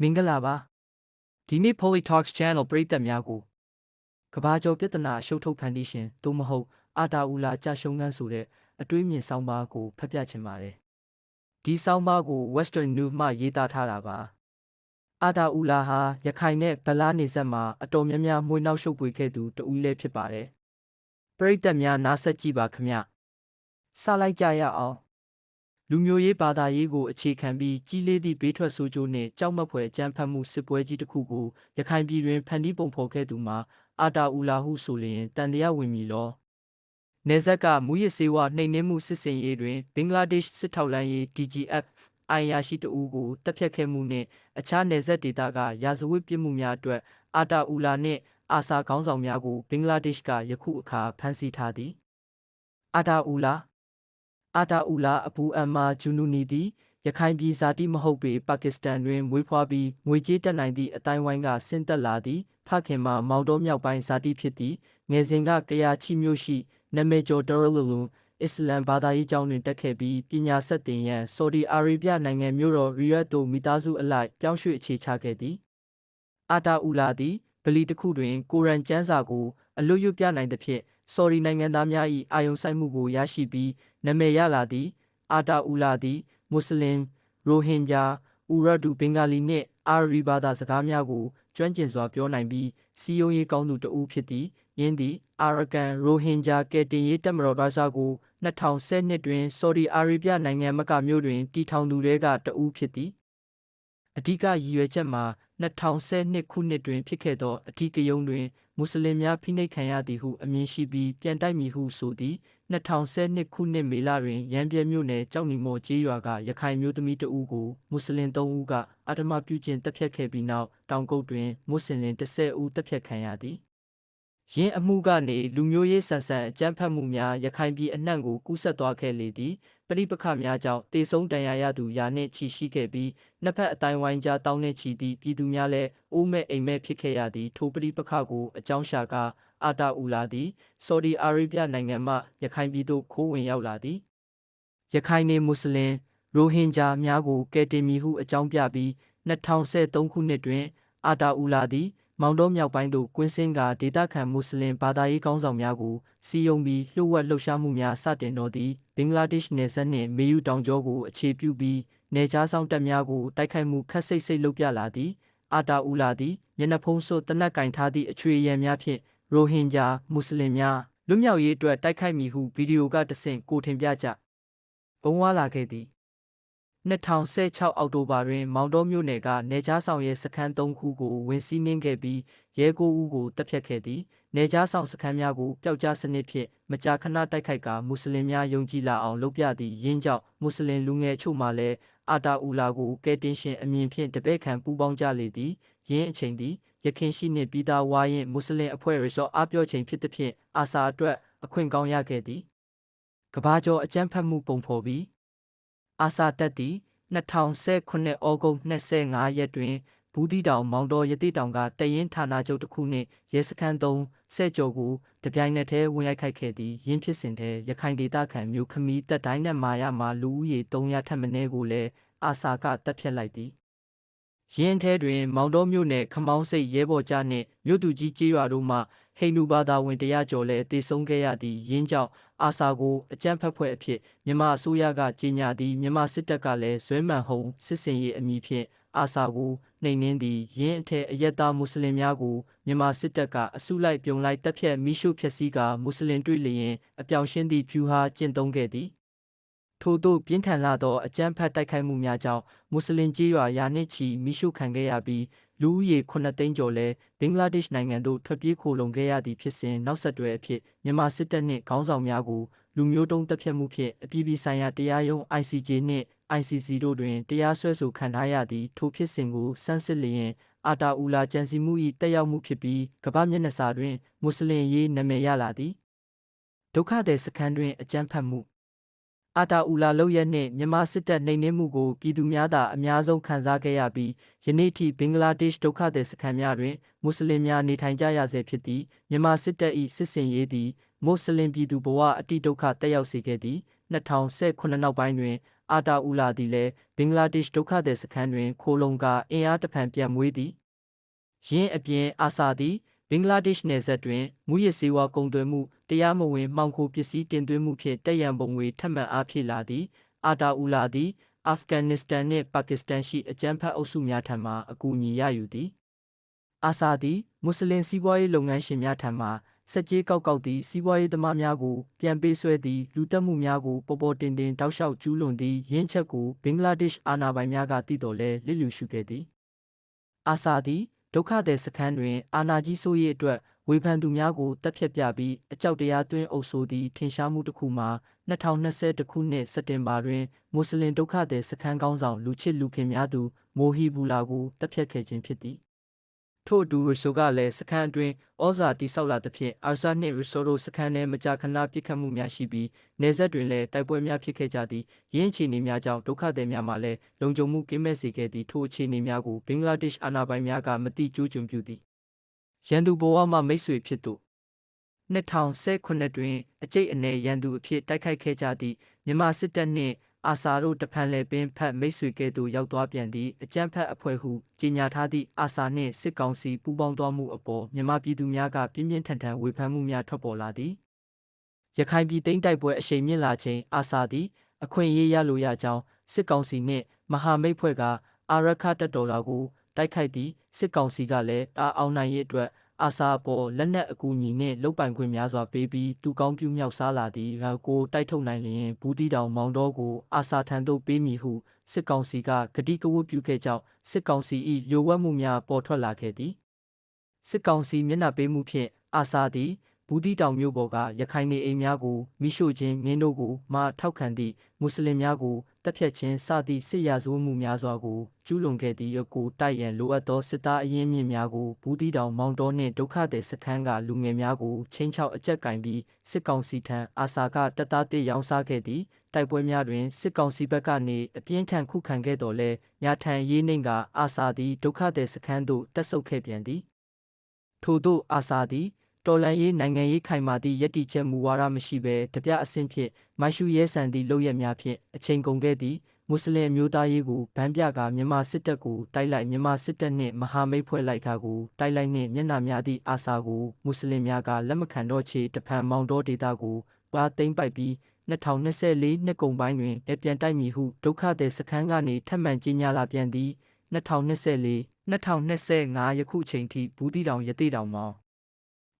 မင်္ဂလာပါဒီနေ့ Poly Talks Channel ပရိသတ်များကိုကဘာကျော်ပြဿနာအရှုပ်ထုတ်ဖန်တီးရှင်သို့မဟုတ်အာတာဦးလာကြရှုံးခန်းဆိုတဲ့အတွေးမြင်ဆောင်းပါးကိုဖတ်ပြချင်ပါတယ်ဒီဆောင်းပါးကို Western News မှရေးသားထားတာပါအာတာဦးလာဟာရခိုင်နဲ့ဗလာနေဆက်မှာအတော်များများမွေးနောက်ရှုပ်ပွေခဲ့သူတဦးလည်းဖြစ်ပါတယ်ပရိသတ်များနားဆက်ကြည့်ပါခင်ဗျစလိုက်ကြရအောင် လူမျိုးရေးဘာသာရေးကိုအခြေခံပြီးကြီးလေးသည့်ဘေးထွက်ဆိုးကျိုးနှင့်ကြောက်မက်ဖွယ်အကြမ်းဖက်မှုစစ်ပွဲကြီးတစ်ခုကိုရခိုင်ပြည်တွင်ဖန်တီးပုံဖော်ခဲ့သူမှာအာတာဦးလာဟုဆိုလျင်တန်တရားဝင်မည်လောနေဇက်ကမူရစ်စေဝါနှိမ်နင်းမှုစစ်စင်ရေးတွင်ဘင်္ဂလားဒေ့ရှ်စစ်ထောက်လှမ်းရေး DGF အိုင်ယာရှိတဦးကိုတပ်ဖြတ်ခဲ့မှုနှင့်အခြားနယ်စပ်ဒေသကရာဇဝတ်ပြစ်မှုများအတွက်အာတာဦးလာနှင့်အာဆာခေါင်းဆောင်များကိုဘင်္ဂလားဒေ့ရှ်ကယခုအခါဖမ်းဆီးထားသည်အာတာဦးလာ အာတာအူလာအဘူအမ်မာဂျူနူနီသည်ရခိုင်ပြည်ဇာတိမဟုတ်ပေပါကစ္စတန်တွင်မွေးဖွားပြီးငွေကြေးတက်နိုင်သည့်အတိုင်းဝိုင်းကဆင်းသက်လာသည်ဖခင်မှာမောင်တော်မြောက်ပိုင်းဇာတိဖြစ်သည်ငယ်စဉ်ကကရာချီမျိုးရှိနမေကျော်တော်လူလူအစ္စလမ်ဘာသာရေးကျောင်းတွင်တက်ခဲ့ပြီးပညာဆက်သင်ရန်ဆော်ဒီအာရေဗျနိုင်ငံမြို့တော်ရီယက်သို့မိသားစုအလိုက်ပြောင်းရွှေ့အခြေချခဲ့သည်အာတာအူလာသည်ဗလီတစ်ခုတွင်ကိုရန်ကျမ်းစာကိုအလွတ်ရွတ်ပြနိုင်သဖြင့်ဆော်ဒီနိုင်ငံသားများ၏အာယုံဆိုင်မှုကိုရရှိပြီး နာမည်ရလာသည် အာတာအူလာသည်မွတ်စလင်ရိုဟင်ဂျာဥရဒူဘင်္ဂါလီနှင့်အာရီဘာသာစကားများကိုကျွမ်းကျင်စွာပြောနိုင်ပြီးစီယုံရေးကောင်းသူတဦးဖြစ်သည်ယင်းသည်အာရကန်ရိုဟင်ဂျာကယ်တင်ရေးတပ်မတော်ဘာသာကို2010နှစ်တွင်ဆော်ဒီအာရေဗျနိုင်ငံမက္ကာမြို့တွင်တည်ထောင်သူတွေကတဦးဖြစ်သည်အဓိကရည်ရွယ်ချက်မှာ2012ခုနှစ်တွင်ဖြစ်ခဲ့သောအထီးကယုံတွင်မွတ်စလင်များဖိနှိပ်ခံရသည်ဟုအမည်ရှိပြီးပြန်တိုက်မည်ဟုဆိုသည် 2012ခုနှစ်မေလတွင်ရန်ပြဲမြို့နယ်ကြောက်နီမော်ကျေးရွာကရခိုင်မျိုးသမီးတဦးကိုမွတ်စလင်3ဦးကအဓမ္မပြုကျင့်တပ်ဖြတ်ခဲ့ပြီးနောက်တောင်ကုတ်တွင်မွတ်စလင်10ဦးတပ်ဖြတ်ခံရသည်ယင်းအမှုကနေလူမျိုးရေးဆန်ဆန်အကြမ်းဖက်မှုများရခိုင်ပြည်အနှံ့ကိုကူးစက်သွားခဲ့လေသည်ပရိပခများကြောင့်တေဆုံးတန်ရာရသူရာနှင့်ချီရှိခဲ့ပြီးနှစ်ဖက်အတိုင်းဝိုင်းကြားတောင်းနှင့်ချီသည့်ပြည်သူများလည်းအိုးမဲ့အိမ်မဲ့ဖြစ်ခဲ့ရသည့်ထိုပရိပခကိုအကြောင်းရှာကာ အာတာအူလာသည်ဆော်ဒီအာရေဗျနိုင်ငံမှရခိုင်ပြည်သို့ခိုးဝင်ရောက်လာသည်ရခိုင်နေမွတ်စလင်ရိုဟင်ဂျာများကိုကယ်တင်မည်ဟုအကြောင်းပြပြီး2013ခုနှစ်တွင် အာတာအူလာသည် မောင်တော်မြောက်ပိုင်းသို့ကွင်းစင်းကဒေသခံမွတ်စလင်ဘာသာရေးကောင်းဆောင်များကိုစီယုံပြီးလှုပ်ဝက်လှုပ်ရှားမှုများစတင်တော်သည့်ဘင်္ဂလားဒေ့ရှ်နယ်စပ်နှင့်မေယူတောင်ကျောကိုအခြေပြုပြီးနေကြားဆောင်တပ်များကိုတိုက်ခိုက်မှုခက်စိတ်စိတ်လုပ်ပြလာသည် အာတာအူလာသည်မျက်နှာဖုံးစွပ်တနက်ကင်ထားသည့်အချွေရံများဖြင့် ရိုဟင်ဂျာမွတ်စလင်များလွတ်မြောက်ရေးအတွက်တိုက်ခိုက်မည်ဟုဗီဒီယိုကတဆင့်ကိုထင်ပြကြဘုံဝါလာခဲ့သည်2016အောက်တိုဘာတွင် မောင်တော်မြို့နယ်ကနေကြားဆောင်ရဲစခန်း၃ခုကိုဝင်စီးနှင်းခဲ့ပြီးရဲကိုဦးကိုတပ်ဖြတ်ခဲ့သည်နေကြားဆောင်စခန်းများကိုပျောက်ကြားစနစ်ဖြင့်မကြာခဏတိုက်ခိုက်ကမွတ်စလင်များယုံကြည်လာအောင်လုပ်ပြသည့်ရင်းကြောင့်မွတ်စလင်လူငယ်အချို့မှလည်း အာတာအူလာကိုကဲတင်ရှင်အမြင်ဖြင့်တပည့်ခံပူးပေါင်းကြလေသည်ရင်းအချိန်သည်ရခင်ရှိနှင့်ပြီးသားဝါရင်မွတ်စလင်အဖွဲ့ရဆော့အားပြောချိန်ဖြစ်သဖြင့်အာစာအတွက်အခွင့်ကောင်းရခဲ့သည်ကဘာကျော်အကြမ်းဖက်မှုပုံဖော်ပြီးအာစာတက်သည်2019ဩဂုတ်25ရက်တွင် ဘူးတီတောင်မောင်တော်ရတိတောင်ကတရင်ဌာနချုပ်တစ်ခုနှင့်ရဲစခန်းသုံးဆဲကျော်ကိုတပြိုင်နက်တည်းဝင်ရိုက်ခိုက်ခဲ့သည်ရင်းဖြစ်စဉ်ထဲရခိုင်ဒေသခံမျိုးခမီတက်တိုင်းနဲ့မာရမှာလူဦးရေ300ထက်မနည်းကိုလည်းအာစာကတပ်ဖြတ်လိုက်သည်ရင်းထဲတွင် မောင်တော်မြို့နယ်ခမောင်းစိတ်ရဲဘော်ကြားနှင့်မြို့သူကြီးကျေးရွာတို့မှဟိန္ဒူဘာသာဝင်တရားကျော်လည်းတည်ဆုံခဲ့ရသည့်ရင်းကြောင့်အာဆာကိုအကြမ်းဖက်ဖွဲ့အဖြစ်မြန်မာအစိုးရကကြေညာသည့်မြန်မာစစ်တပ်ကလည်းဇွဲမှန်ဟုံစစ်စင်ရေးအမည်ဖြင့် အာဆာကိုနှိမ်နင်းသည့်ရင်းအထက်အယက်သားမွတ်စလင်များကိုမြန်မာစစ်တပ်ကအစုလိုက်ပြုံလိုက်တပ်ဖြတ်မိရှုဖျက်ဆီးကမွတ်စလင်တွေ့လျင်အပြောင်ရှင်းသည့်ဖြူဟာကျင့်သုံးခဲ့သည်ထို့သို့ပြင်းထန်လာသောအကြမ်းဖက်တိုက်ခိုက်မှုများကြောင့်မွတ်စလင်ကြီးရွာရာနှစ်ချီမိရှုခံခဲ့ရပြီးလူဦးရေ9သိန်းကျော်လည်းဘင်္ဂလားဒေ့ရှ်နိုင်ငံသို့ထွက်ပြေးခိုလုံခဲ့ရသည့်ဖြစ်စဉ်နောက်ဆက်တွဲအဖြစ်မြန်မာစစ်တပ်နှင့်ခေါင်းဆောင်များကိုလူမျိုးတုံးတပ်ဖြတ်မှုဖြင့်အပြည်ပြည်ဆိုင်ရာတရားရုံး ICJ နှင့် ICC တို့တွင်တရားစွဲဆိုခံထားရသည့်ထိုဖြစ်စဉ်ကိုစမ်းစစ်လျင်အာတာအူလာကြံစီမှု၏တက်ရောက်မှုဖြစ်ပြီးကမ္ဘာမျက်နှာစာတွင်မွတ်စလင်ရေးနာမည်ရလာသည်ဒုက္ခသည်စခန်းတွင်အကြမ်းဖက်မှုအာတာအူလာလောက်ရက်နှင့်မြန်မာစစ်တပ်နှိမ်နင်းမှုကိုပြည်သူများသာအများဆုံးခံစားခဲ့ရပြီးယနေ့ထိဘင်္ဂလားဒေ့ရှ်ဒုက္ခသည်စခန်းများတွင်မွတ်စလင်များနေထိုင်ကြရဆဲဖြစ်သည်မြန်မာစစ်တပ်၏စစ်စင်ရေးသည်မွတ်စလင်ပြည်သူဘဝအတိဒုက္ခတက်ရောက်စေခဲ့သည်2019နောက်ပိုင်းတွင် အာတာအူလာသည်လည်းဘင်္ဂလားဒေ့ရှ်ဒုက္ခသည်စခန်းတွင်ခိုလုံကာအင်အားတဖန်ပြန်မွေးသည်ယင်းအပြင်အာဆာသည်ဘင်္ဂလားဒေ့ရှ်နယ်စပ်တွင်မူရစ်စေဝါကုန်သွယ်မှုတရားမဝင်မှောင်ခိုပစ္စည်းတင်သွင်းမှုဖြင့်တက်ရန်ပုံငွေထပ်မံအားဖြည့်လာသည်အာတာအူလာသည်အာဖဂန်နစ္စတန်နှင့်ပါကစ္စတန်ရှိအကြမ်းဖက်အုပ်စုများထံမှအကူအညီရယူသည်အာဆာသည်မွတ်စလင်စီးပွားရေးလုပ်ငန်းရှင်များထံမှ စက်ကြေးကောက်ကောက်သည့်စီးပွားရေးသမားများကိုပြန်ပေးဆွဲသည့်လူတက်မှုများကိုပေါ်ပေါ်တင်တင်တောက်လျှောက်ကျူးလွန်သည့်ရင်းချက်ကိုဘင်္ဂလားဒေ့ရှ်အာဏာပိုင်များကသိတော်လဲလစ်လျူရှုခဲ့သည်အာဆာသည်ဒုက္ခသည်စခန်းတွင် အာဏာကြီးဆိုးရေးအတွက်ဝေဖန်သူများကိုတပ်ဖြတ်ပြပြီးအကြောက်တရားသွင်းအုပ်ဆိုးသည့်ထင်ရှားမှုတစ်ခုမှာ2020ခုနှစ်စက်တင်ဘာတွင်မွတ်စလင်ဒုက္ခသည်စခန်းကောင်းဆောင်လူချစ်လူခင်များသူမိုဟီဘူလာကိုတပ်ဖြတ်ခဲ့ခြင်းဖြစ်သည် ထို့အတူရဆိုကလည်းစခန်းအတွင်းဩဇာတိဆောက်လာသဖြင့်အာဆာနှင့်ရဆိုတို့စခန်းထဲမကြာခဏပြစ်ခတ်မှုများရှိပြီးနေဆက်တွင်လည်းတိုက်ပွဲများဖြစ်ခဲ့ကြသည်ရင်းအခြေအနေများကြောင့်ဒုက္ခသည်များမှလည်းလုံခြုံမှုကင်းမဲ့စေခဲ့သည့်ထိုအခြေအနေများကိုဘင်္ဂလားဒေ့ရှ်အာဏာပိုင်များကမတိကျကျွံပြုသည်ရန်သူဘဝမှမိတ်ဆွေဖြစ်သူ2019တွင်အကျိတ်အနယ်ရန်သူအဖြစ်တိုက်ခိုက်ခဲ့ကြသည့်မြန်မာစစ်တပ်နှင့် အာဆာတို့တဖန်လည်းပင်ဖက်မိတ်ဆွေကဲ့သို့ရောက်သွားပြန်သည့်အကြမ်းဖက်အဖွဲ့ဟုကြေညာထားသည့်အာဆာနှင့်စစ်ကောင်စီပူးပေါင်းသွားမှုအပေါ်မြန်မာပြည်သူများကပြင်းပြင်းထန်ထန်ဝေဖန်မှုများထွက်ပေါ်လာသည်ရခိုင်ပြည်သိမ်းတိုက်ပွဲအရှိန်မြင့်လာချိန်အာဆာသည်အခွင့်အရေးရလိုရကြောင်းစစ်ကောင်စီနှင့်မဟာမိတ်ဖွဲ့ကအာရခတပ်တော်လာကိုတိုက်ခိုက်သည့်စစ်ကောင်စီကလည်းအာအောင်နိုင်ရေးအတွက် အာဆာပေါ်လက်နက်အကူအညီနှင့်လုတ်ပိုင်ခွင့်များစွာပေးပြီးသူကောင်းပြုမြောက်စားလာသည့်ရာကိုတိုက်ထုတ်နိုင်လျင်ဘူးတီတောင်မောင်တော်ကိုအာဆာထံသို့ပေးမည်ဟုစစ်ကောင်စီကဂတိကဝတ်ပြုခဲ့ကြောင်းစစ်ကောင်စီ၏လိုဝက်မှုများပေါ်ထွက်လာခဲ့သည်စစ်ကောင်စီမျက်နှာပေးမှုဖြင့်အာဆာသည်ဘူးတီတောင်မြို့ပေါ်ကရခိုင်နေအိမ်များကိုမိရှို့ခြင်းမင်းတို့ကိုမှထောက်ခံသည့်မွတ်စလင်များကို တပ်ဖြတ်ခြင်းစသည့်စစ်ရာဇဝတ်မှုများစွာကိုကျူးလွန်ခဲ့သည့်ရကိုတိုက်ရန်လိုအပ်သောစစ်သားအရင်းမြစ်များကိုဘူးတီတောင်မောင်တော်နှင့်ဒုက္ခသည်စခန်းကလူငယ်များကိုချင်းချောက်အကြက်ကင်ပြီးစစ်ကောင်စီထံအာဆာကတပ်သားတစ်ရောင်းစားခဲ့သည့်တိုက်ပွဲများတွင်စစ်ကောင်စီဘက်ကနေအပြင်းထန်ခုခံခဲ့တော်လဲညာထံရေးနှိမ်ကအာဆာသည်ဒုက္ခသည်စခန်းသို့တက်ဆုပ်ခဲ့ပြန်သည်ထို့သောအာဆာသည် တော်လန်ရေးနိုင်ငံရေးခိုင်မာသည့်ယက်တီချက်မူဝါဒမရှိဘဲတပြအဆင့်ဖြင့်မိုက်ရှူရဲဆန်သည့်လုပ်ရက်များဖြင့်အချိန်ကုန်ခဲ့သည့်မွတ်စလင်မျိုးသားရေးကိုဗန်းပြကမြန်မာစစ်တပ်ကိုတိုက်လိုက်မြန်မာစစ်တပ်နှင့်မဟာမိတ်ဖွဲ့လိုက်တာကိုတိုက်လိုက်နှင့်မျက်နှာများသည့်အာဆာကိုမွတ်စလင်များကလက်မခံတော့ချေတဖန်မောင်တော်ဒေတာကိုပါသိမ့်ပိုက်ပြီး2024နှစ်ကုန်ပိုင်းတွင်ပြန်တိုက်မည်ဟုဒုက္ခသည်စခန်းကနေထပ်မံကြေညာလာပြန်သည်2024 2025ယခုချိန်ထိဘူးတီတောင်ရတိတောင်မောင်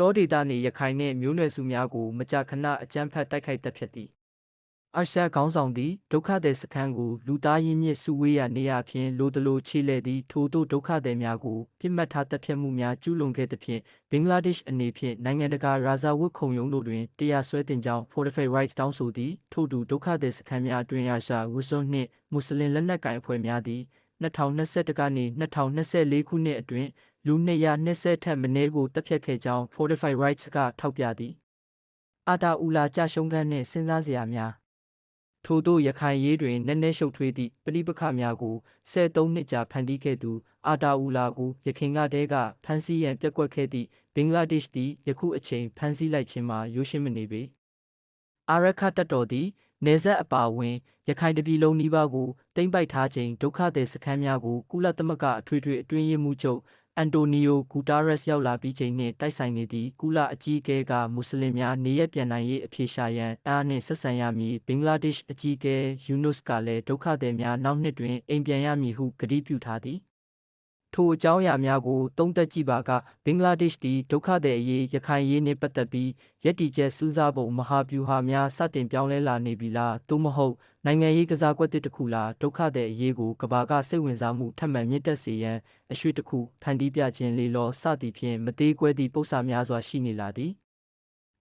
တောဒေတာနှင့်ရခိုင်နှင့်မျိုးနွယ်စုများကိုမကြာခဏအကြမ်းဖက်တိုက်ခိုက်တပ်ဖြတ်သည်အာရှခေါင်းဆောင်သည်ဒုက္ခသည်စခန်းကိုလူသားရင်းမြစ်စုဝေးရာနေရာဖြင့်လိုတလိုခြေလှည့်သည့်ထိုတို့ဒုက္ခသည်များကိုပြစ်မှတ်ထားတပ်ဖြတ်မှုများကျူးလွန်ခဲ့သဖြင့်ဘင်္ဂလားဒေ့ရှ်အနေဖြင့်နိုင်ငံတကာရာဇဝတ်ခုံရုံးတို့တွင်တရားစွဲတင်ကြောင်း Fortify Rights တောင်းဆိုသည်ထို့တူဒုက္ခသည်စခန်းများအတွင်းရာရှာဝုစွန်းနှင့်မွတ်စလင်လက်နက်ကိုင်အဖွဲ့များသည်2021ကနေ2024ခုနှစ်အတွင်း လူ220ထက်မနည်းကိုတပ်ဖြတ်ခဲ့ကြောင်း Fortify Rights ကထောက်ပြသည်အာတာအူလာကြရှုံးခန်းနှင့်စဉ်းစားစရာများထို့သောရခိုင်ရေးတွင်နည်းနည်းရှုပ်ထွေးသည့်ပဋိပက္ခများကို73နှစ်ကြာဖန်တီးခဲ့သူ အာတာအူလာကိုရခိုင်ကတည်းကဖမ်းဆီးရန်ပြက်ကွက်ခဲ့သည့်ဘင်္ဂလားဒေ့ရှ်သည်ယခုအချိန်ဖမ်းဆီးလိုက်ခြင်းမှာရိုးရှင်းမနေပေအာရခတပ်တော်သည်နေဆက်အပါအဝင်ရခိုင်တပြည်လုံးနီးပါးကိုတိမ့်ပိုက်ထားခြင်းဒုက္ခသည်စခန်းများကိုကုလသမဂ္ဂအထွေထွေအတွင်းရေးမှူးချုပ် အန်တိုနီယိုဂူတာရက်စ်ရောက်လာပြီးချိန်နှင့်တိုက်ဆိုင်နေသည့်ကုလအကြီးအကဲကမွတ်စလင်များနေရပြန်နိုင်ရေးအပြေရှာရန်အားနှင့်ဆက်ဆံရမည်ဘင်္ဂလားဒေ့ရှ်အကြီးအကဲယူနုစ်ကလည်းဒုက္ခသည်များနောက်နှစ်တွင်အိမ်ပြန်ရမည်ဟုကတိပြုထားသည် ထိုအကြောင်းအရာများကိုသုံးသပ်ကြည့်ပါကဘင်္ဂလားဒေ့ရှ်သည်ဒုက္ခသည်အရေးရခိုင်ရေးနှင့်ပတ်သက်ပြီးယက်တီကျဲစူးစမ်းပုံမဟာဗျူဟာများစတင်ပြောင်းလဲလာနေပြီလားသို့မဟုတ်နိုင်ငံရေးကစားကွက်တစ်ခုလားဒုက္ခသည်အရေးကိုကဘာကစိတ်ဝင်စားမှုထပ်မံမြင့်တက်စေရန်အရွှေတစ်ခုဖန်တီးပြခြင်းလေလောစသည်ဖြင့်မသေးကွဲသည့်ပု္ပ္ပာများစွာရှိနေလာသည်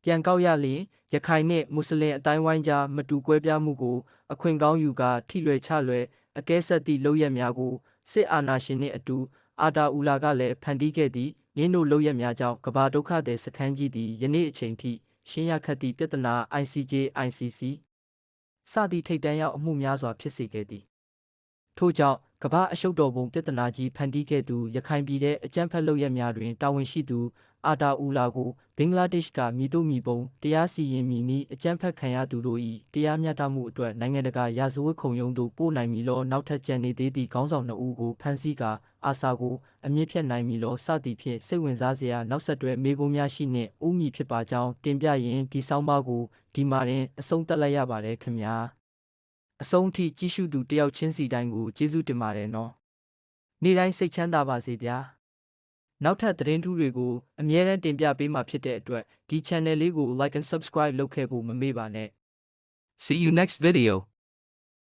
ပြန်ကောက်ရလျင်ရခိုင်နှင့်မွတ်စလင်အတိုင်းဝိုင်းကြားမတူကွဲပြားမှုကိုအခွင့်ကောင်းယူကာထိလွယ်ချလွယ်အကဲဆက်သည့်လုပ်ရက်များကို စစ်အာဏာရှင်နှင့်အတူအာတာအူလာကလည်းဖန်တီးခဲ့သည့်နင်းတို့လုပ်ရက်များကြောင့်ကဘာဒုက္ခသည်စခန်းကြီးသည်ယနေ့အချိန်ထိရှင်းရခတ်သည့်ပြဿနာ ICJ ICC စသည့်ထိပ်တန်းရောက်အမှုများစွာဖြစ်စေခဲ့သည်ထို့ကြောင့် ကမ္ဘာအရှုပ်တော်ပုံပြဿနာကြီးဖန်တီးခဲ့သူရခိုင်ပြည်တဲ့အကြမ်းဖက်လုပ်ရက်များတွင်တာဝန်ရှိသူအာတာအူလာကိုဘင်္ဂလားဒေ့ရှ်ကမြည်တို့မြည်ပုံတရားစီရင်မည်နည်းအကြမ်းဖက်ခံရသူတို့၏တရားမျှတမှုအတွက်နိုင်ငံတကာရာဇဝတ်ခုံရုံးသို့ပို့နိုင်မည်လောနောက်ထပ်ကြံနေသေးသည့်ခေါင်းဆောင်နှစ်ဦးကိုဖမ်းဆီးကာအာဆာကိုအမြင့်ဖြတ်နိုင်မည်လောစသည်ဖြင့်စိတ်ဝင်စားစရာနောက်ဆက်တွဲမေးခွန်းများရှိနှင့်ဦးမည်ဖြစ်ပါကြောင်းတင်ပြရင်ဒီဆောင်းပါးကိုဒီမှာရင်အဆုံးသတ်လိုက်ရပါတယ်ခင်ဗျာ အဆုံးအထိကြည့်ရှုသူတယောက်ချင်းစီတိုင်းကိုကျေးဇူးတင်ပါတယ်နော်နေ့တိုင်းစိတ်ချမ်းသာပါစေဗျာနောက်ထပ်သတင်းထူးတွေကိုအမြဲတမ်းတင်ပြပေးမှာဖြစ်တဲ့အတွက်ဒီ channel လေးကို like and subscribe လုပ်ခဲ့ဖို့မမေ့ပါနဲ့ See you next video.